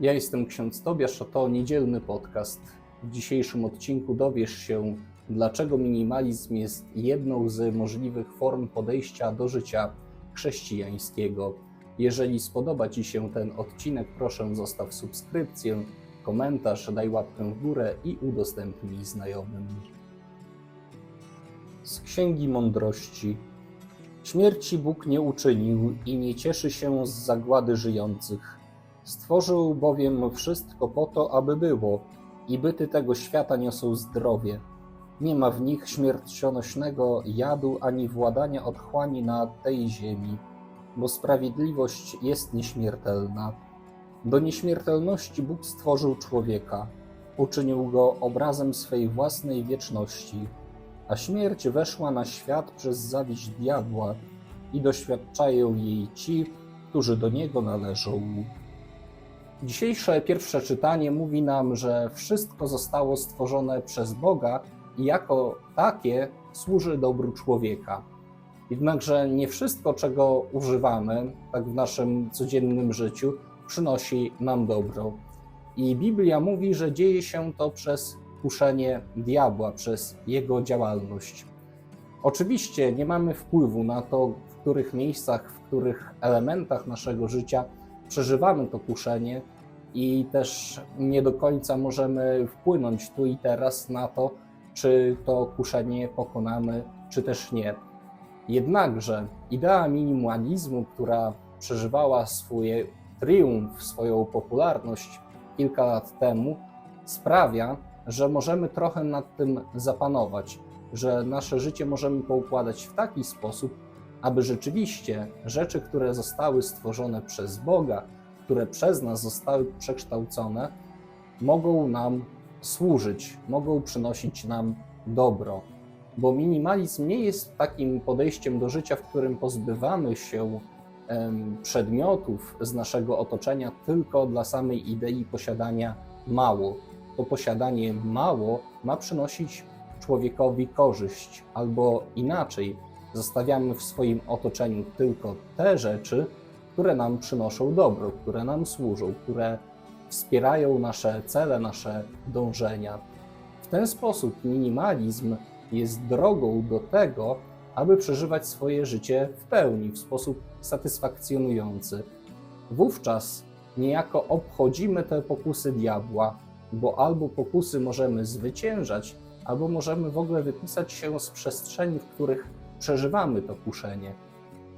Ja jestem ksiądz Tobiasz, a to niedzielny podcast. W dzisiejszym odcinku dowiesz się, dlaczego minimalizm jest jedną z możliwych form podejścia do życia chrześcijańskiego. Jeżeli spodoba Ci się ten odcinek, proszę zostaw subskrypcję, komentarz, daj łapkę w górę i udostępnij znajomym. Z Księgi Mądrości. Śmierci Bóg nie uczynił i nie cieszy się z zagłady żyjących. Stworzył bowiem wszystko po to, aby było, i byty tego świata niosą zdrowie. Nie ma w nich śmiercionośnego jadu ani władania otchłani na tej ziemi, bo sprawiedliwość jest nieśmiertelna. Do nieśmiertelności Bóg stworzył człowieka, uczynił go obrazem swej własnej wieczności, a śmierć weszła na świat przez zawiść diabła i doświadczają jej ci, którzy do niego należą. Dzisiejsze pierwsze czytanie mówi nam, że wszystko zostało stworzone przez Boga i jako takie służy dobru człowieka. Jednakże nie wszystko, czego używamy, tak w naszym codziennym życiu, przynosi nam dobro. I Biblia mówi, że dzieje się to przez kuszenie diabła, przez jego działalność. Oczywiście nie mamy wpływu na to, w których miejscach, w których elementach naszego życia przeżywamy to kuszenie i też nie do końca możemy wpłynąć tu i teraz na to, czy to kuszenie pokonamy, czy też nie. Jednakże idea minimalizmu, która przeżywała swój triumf, swoją popularność kilka lat temu, sprawia, że możemy trochę nad tym zapanować, że nasze życie możemy poukładać w taki sposób, aby rzeczywiście rzeczy, które zostały stworzone przez Boga, które przez nas zostały przekształcone, mogą nam służyć, mogą przynosić nam dobro. Bo minimalizm nie jest takim podejściem do życia, w którym pozbywamy się przedmiotów z naszego otoczenia tylko dla samej idei posiadania mało. To posiadanie mało ma przynosić człowiekowi korzyść, albo inaczej, zostawiamy w swoim otoczeniu tylko te rzeczy, które nam przynoszą dobro, które nam służą, które wspierają nasze cele, nasze dążenia. W ten sposób minimalizm jest drogą do tego, aby przeżywać swoje życie w pełni, w sposób satysfakcjonujący. Wówczas niejako obchodzimy te pokusy diabła, bo albo pokusy możemy zwyciężać, albo możemy w ogóle wypisać się z przestrzeni, w których przeżywamy to kuszenie.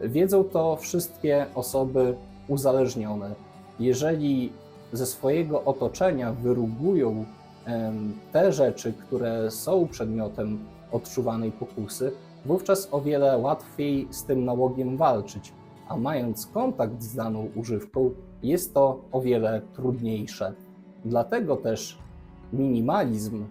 Wiedzą to wszystkie osoby uzależnione. Jeżeli ze swojego otoczenia wyrugują te rzeczy, które są przedmiotem odczuwanej pokusy, wówczas o wiele łatwiej z tym nałogiem walczyć, a mając kontakt z daną używką, jest to o wiele trudniejsze. Dlatego też minimalizm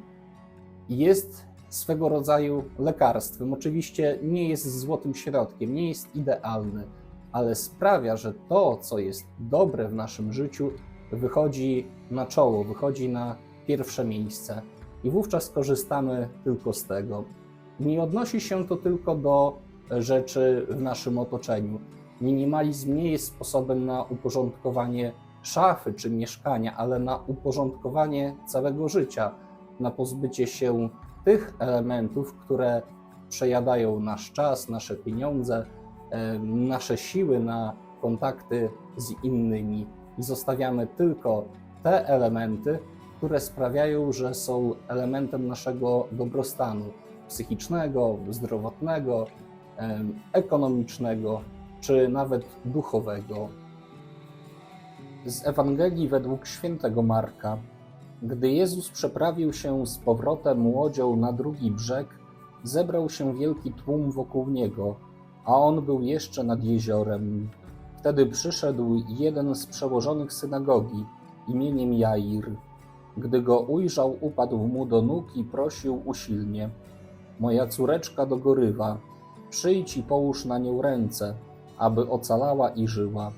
jest swego rodzaju lekarstwem. Oczywiście nie jest złotym środkiem, nie jest idealny, ale sprawia, że to, co jest dobre w naszym życiu, wychodzi na czoło, wychodzi na pierwsze miejsce i wówczas korzystamy tylko z tego. Nie odnosi się to tylko do rzeczy w naszym otoczeniu. Minimalizm nie jest sposobem na uporządkowanie szafy czy mieszkania, ale na uporządkowanie całego życia, na pozbycie się tych elementów, które przejadają nasz czas, nasze pieniądze, e, nasze siły na kontakty z innymi i zostawiamy tylko te elementy, które sprawiają, że są elementem naszego dobrostanu psychicznego, zdrowotnego, em, ekonomicznego czy nawet duchowego. Z Ewangelii według świętego Marka. Gdy Jezus przeprawił się z powrotem łodzią na drugi brzeg, zebrał się wielki tłum wokół niego, a on był jeszcze nad jeziorem. Wtedy przyszedł jeden z przełożonych synagogi imieniem Jair. Gdy go ujrzał, upadł mu do nóg i prosił usilnie: Moja córeczka dogorywa, przyjdź i połóż na nią ręce, aby ocalała i żyła.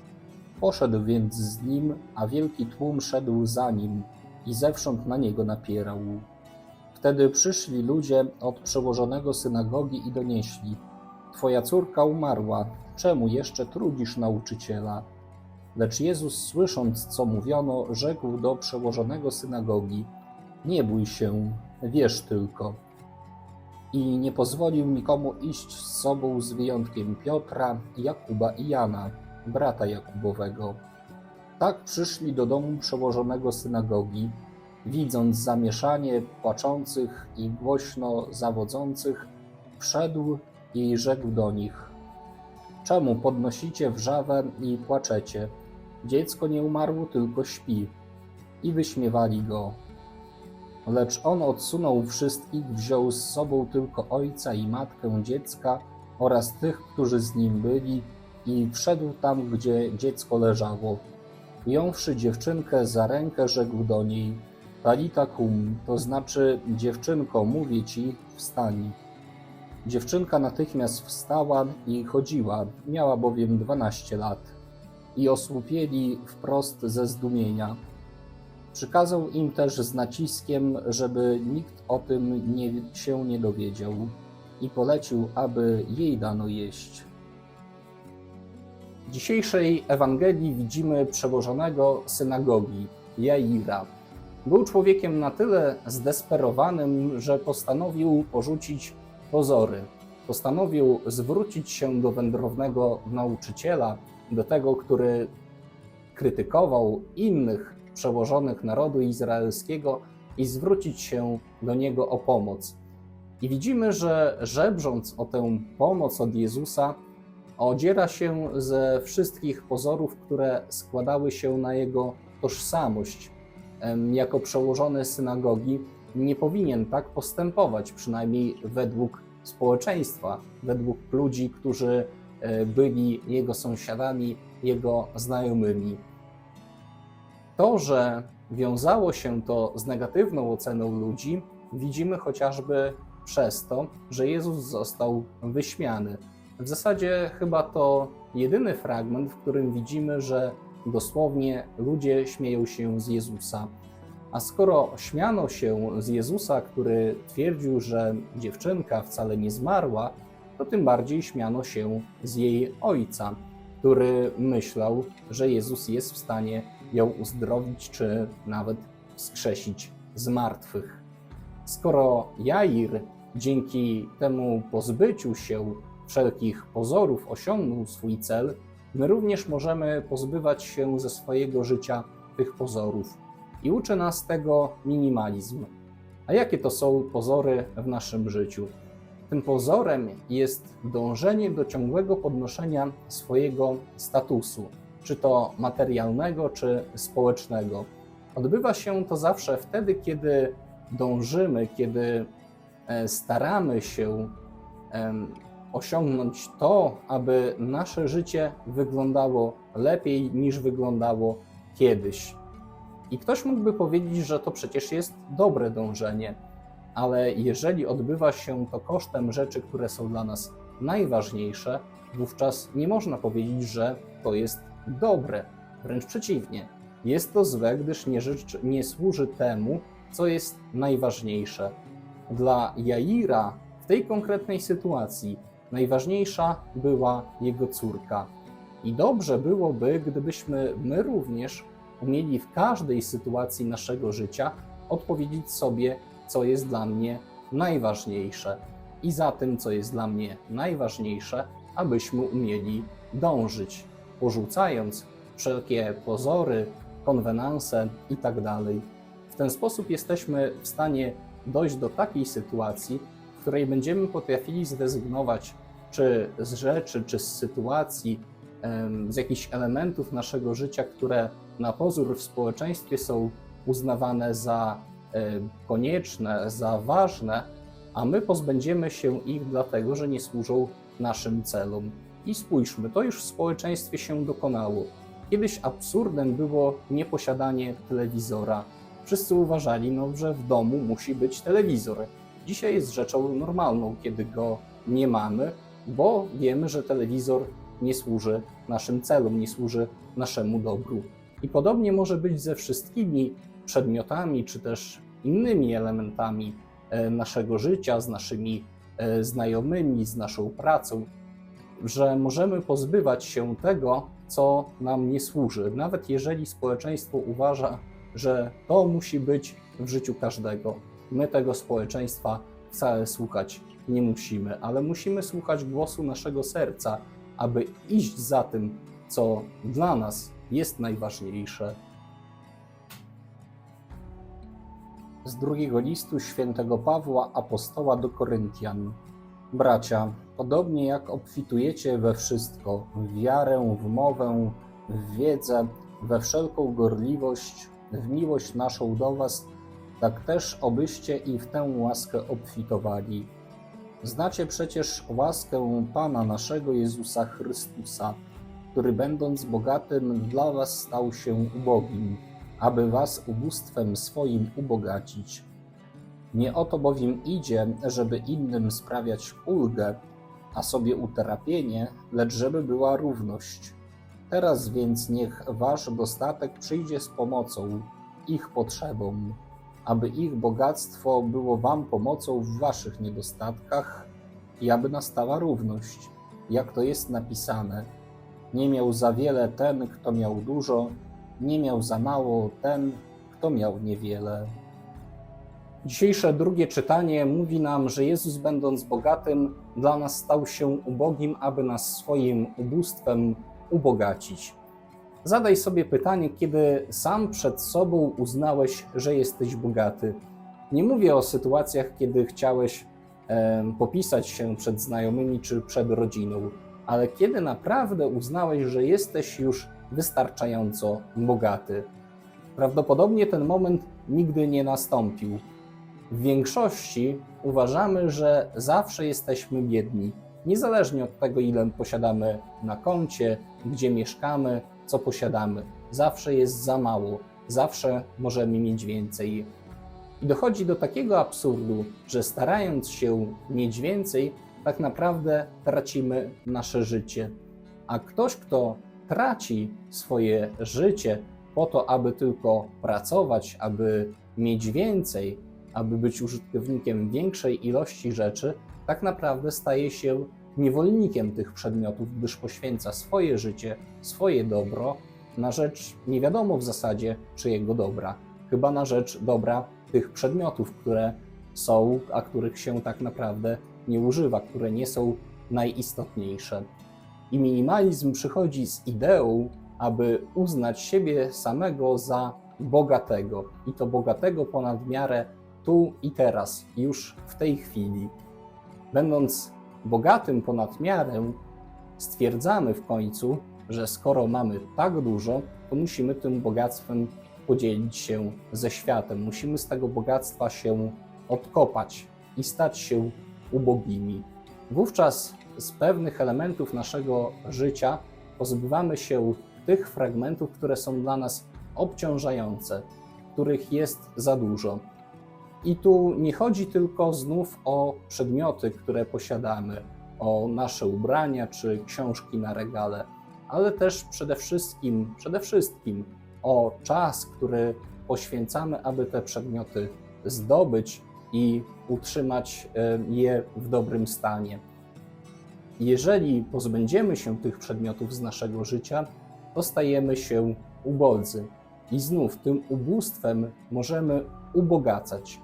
Poszedł więc z nim, a wielki tłum szedł za nim i zewsząd na niego napierał. Wtedy przyszli ludzie od przełożonego synagogi i donieśli: Twoja córka umarła, czemu jeszcze trudzisz nauczyciela? Lecz Jezus, słysząc, co mówiono, rzekł do przełożonego synagogi: Nie bój się, wierz tylko. I nie pozwolił nikomu iść z sobą z wyjątkiem Piotra, Jakuba i Jana, brata Jakubowego. Tak przyszli do domu przełożonego synagogi, widząc zamieszanie płaczących i głośno zawodzących, wszedł i rzekł do nich: Czemu podnosicie wrzawę i płaczecie? Dziecko nie umarło, tylko śpi. I wyśmiewali go. Lecz on odsunął wszystkich, wziął z sobą tylko ojca i matkę dziecka oraz tych, którzy z nim byli, i wszedł tam, gdzie dziecko leżało. Jąwszy dziewczynkę za rękę, rzekł do niej: Talita kum, to znaczy, dziewczynko, mówię ci, wstań. Dziewczynka natychmiast wstała i chodziła, miała bowiem dwanaście lat. I osłupieli wprost ze zdumienia. Przykazał im też z naciskiem, żeby nikt o tym nie, się nie dowiedział, i polecił, aby jej dano jeść. W dzisiejszej Ewangelii widzimy przełożonego synagogi, Jaira. Był człowiekiem na tyle zdesperowanym, że postanowił porzucić pozory. Postanowił zwrócić się do wędrownego nauczyciela, do tego, który krytykował innych przełożonych narodu izraelskiego i zwrócić się do niego o pomoc. I widzimy, że żebrząc o tę pomoc od Jezusa, odziera się ze wszystkich pozorów, które składały się na jego tożsamość. Jako przełożony synagogi nie powinien tak postępować, przynajmniej według społeczeństwa, według ludzi, którzy e, byli jego sąsiadami, jego znajomymi. To, że wiązało się to z negatywną oceną ludzi, widzimy chociażby przez to, że Jezus został wyśmiany. W zasadzie chyba to jedyny fragment, w którym widzimy, że dosłownie ludzie śmieją się z Jezusa. A skoro śmiano się z Jezusa, który twierdził, że dziewczynka wcale nie zmarła, to tym bardziej śmiano się z jej ojca, który myślał, że Jezus jest w stanie ją uzdrowić czy nawet wskrzesić z martwych. Skoro Jair dzięki temu pozbyciu się wszelkich pozorów osiągnął swój cel, my również możemy pozbywać się ze swojego życia tych pozorów. I uczy nas tego minimalizm. A jakie to są pozory w naszym życiu? Tym pozorem jest dążenie do ciągłego podnoszenia swojego statusu, czy to materialnego, czy społecznego. Odbywa się to zawsze wtedy, kiedy dążymy, kiedy e, staramy się osiągnąć to, aby nasze życie wyglądało lepiej niż wyglądało kiedyś. I ktoś mógłby powiedzieć, że to przecież jest dobre dążenie, ale jeżeli odbywa się to kosztem rzeczy, które są dla nas najważniejsze, wówczas nie można powiedzieć, że to jest dobre. Wręcz przeciwnie, jest to złe, gdyż nie, rzecz, nie służy temu, co jest najważniejsze. Dla Jaira w tej konkretnej sytuacji najważniejsza była jego córka. I dobrze byłoby, gdybyśmy my również umieli w każdej sytuacji naszego życia odpowiedzieć sobie, co jest dla mnie najważniejsze. I za tym, co jest dla mnie najważniejsze, abyśmy umieli dążyć, porzucając wszelkie pozory, konwenanse itd. W ten sposób jesteśmy w stanie dojść do takiej sytuacji, w której będziemy potrafili zrezygnować czy z rzeczy, czy z sytuacji, z jakichś elementów naszego życia, które na pozór w społeczeństwie są uznawane za konieczne, za ważne, a my pozbędziemy się ich dlatego, że nie służą naszym celom. I spójrzmy, to już w społeczeństwie się dokonało. Kiedyś absurdem było nieposiadanie telewizora. Wszyscy uważali, no, że w domu musi być telewizor. Dzisiaj jest rzeczą normalną, kiedy go nie mamy, bo wiemy, że telewizor nie służy naszym celom, nie służy naszemu dobru. I podobnie może być ze wszystkimi przedmiotami, czy też innymi elementami e, naszego życia, z naszymi e, znajomymi, z naszą pracą. że możemy pozbywać się tego, co nam nie służy, nawet jeżeli społeczeństwo uważa, że to musi być w życiu każdego. My tego społeczeństwa wcale słuchać nie musimy, ale musimy słuchać głosu naszego serca, aby iść za tym, co dla nas jest najważniejsze. Z drugiego listu świętego Pawła apostoła do Koryntian. Bracia, podobnie jak obfitujecie we wszystko, w wiarę, w mowę, w wiedzę, we wszelką gorliwość, w miłość naszą do Was, tak też obyście i w tę łaskę obfitowali. Znacie przecież łaskę Pana naszego Jezusa Chrystusa, który będąc bogatym dla Was stał się ubogim, aby Was ubóstwem swoim ubogacić. Nie o to bowiem idzie, żeby innym sprawiać ulgę, a sobie utrapienie, lecz żeby była równość. Teraz więc niech Wasz dostatek przyjdzie z pomocą ich potrzebom, aby ich bogactwo było Wam pomocą w Waszych niedostatkach i aby nastała równość, jak to jest napisane. Nie miał za wiele ten, kto miał dużo, nie miał za mało ten, kto miał niewiele. Dzisiejsze drugie czytanie mówi nam, że Jezus, będąc bogatym, dla nas stał się ubogim, aby nas swoim ubóstwem ubogacić. Zadaj sobie pytanie, kiedy sam przed sobą uznałeś, że jesteś bogaty. Nie mówię o sytuacjach, kiedy chciałeś e, popisać się przed znajomymi czy przed rodziną, ale kiedy naprawdę uznałeś, że jesteś już wystarczająco bogaty. Prawdopodobnie ten moment nigdy nie nastąpił. W większości uważamy, że zawsze jesteśmy biedni, niezależnie od tego, ile posiadamy na koncie, gdzie mieszkamy, co posiadamy. Zawsze jest za mało, zawsze możemy mieć więcej. I dochodzi do takiego absurdu, że starając się mieć więcej, tak naprawdę tracimy nasze życie. A ktoś, kto traci swoje życie po to, aby tylko pracować, aby mieć więcej, aby być użytkownikiem większej ilości rzeczy, tak naprawdę staje się niewolnikiem tych przedmiotów, gdyż poświęca swoje życie, swoje dobro na rzecz nie wiadomo w zasadzie czyjego dobra, chyba na rzecz dobra tych przedmiotów, które są, a których się tak naprawdę nie używa, które nie są najistotniejsze. I minimalizm przychodzi z ideą, aby uznać siebie samego za bogatego i to bogatego ponad miarę tu i teraz, już w tej chwili. Będąc bogatym ponad miarę, stwierdzamy w końcu, że skoro mamy tak dużo, to musimy tym bogactwem podzielić się ze światem. Musimy z tego bogactwa się odkopać i stać się ubogimi. Wówczas z pewnych elementów naszego życia pozbywamy się tych fragmentów, które są dla nas obciążające, których jest za dużo. I tu nie chodzi tylko znów o przedmioty, które posiadamy, o nasze ubrania czy książki na regale, ale też przede wszystkim, przede wszystkim o czas, który poświęcamy, aby te przedmioty zdobyć i utrzymać e, je w dobrym stanie. Jeżeli pozbędziemy się tych przedmiotów z naszego życia, to stajemy się ubodzy. I znów tym ubóstwem możemy ubogacać.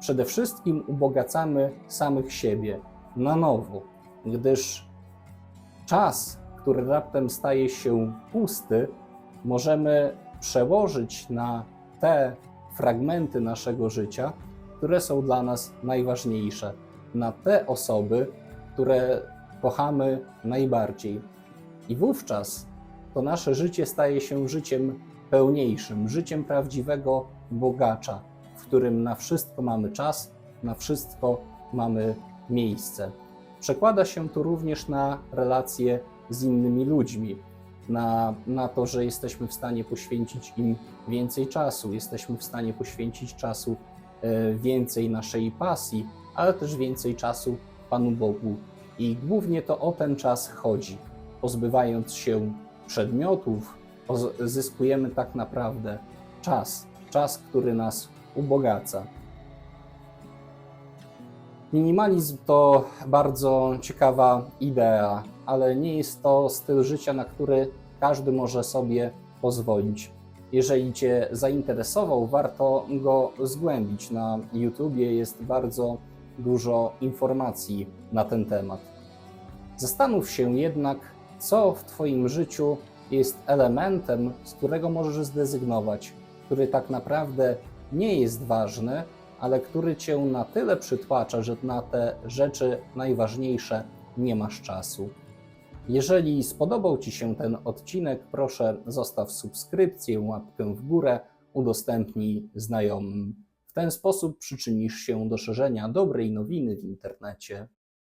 Przede wszystkim ubogacamy samych siebie na nowo, gdyż czas, który raptem staje się pusty, możemy przełożyć na te fragmenty naszego życia, które są dla nas najważniejsze, na te osoby, które kochamy najbardziej. I wówczas to nasze życie staje się życiem pełniejszym, życiem prawdziwego bogacza, w którym na wszystko mamy czas, na wszystko mamy miejsce. Przekłada się to również na relacje z innymi ludźmi, na, na to, że jesteśmy w stanie poświęcić im więcej czasu, jesteśmy w stanie poświęcić czasu e, więcej naszej pasji, ale też więcej czasu Panu Bogu. I głównie to o ten czas chodzi. Pozbywając się przedmiotów, zyskujemy tak naprawdę czas, czas, który nas ubogaca. Minimalizm to bardzo ciekawa idea, ale nie jest to styl życia, na który każdy może sobie pozwolić. Jeżeli Cię zainteresował, warto go zgłębić. Na YouTubie jest bardzo dużo informacji na ten temat. Zastanów się jednak, co w Twoim życiu jest elementem, z którego możesz zrezygnować, który tak naprawdę nie jest ważny, ale który Cię na tyle przytłacza, że na te rzeczy najważniejsze nie masz czasu. Jeżeli spodobał Ci się ten odcinek, proszę zostaw subskrypcję, łapkę w górę, udostępnij znajomym. W ten sposób przyczynisz się do szerzenia dobrej nowiny w internecie.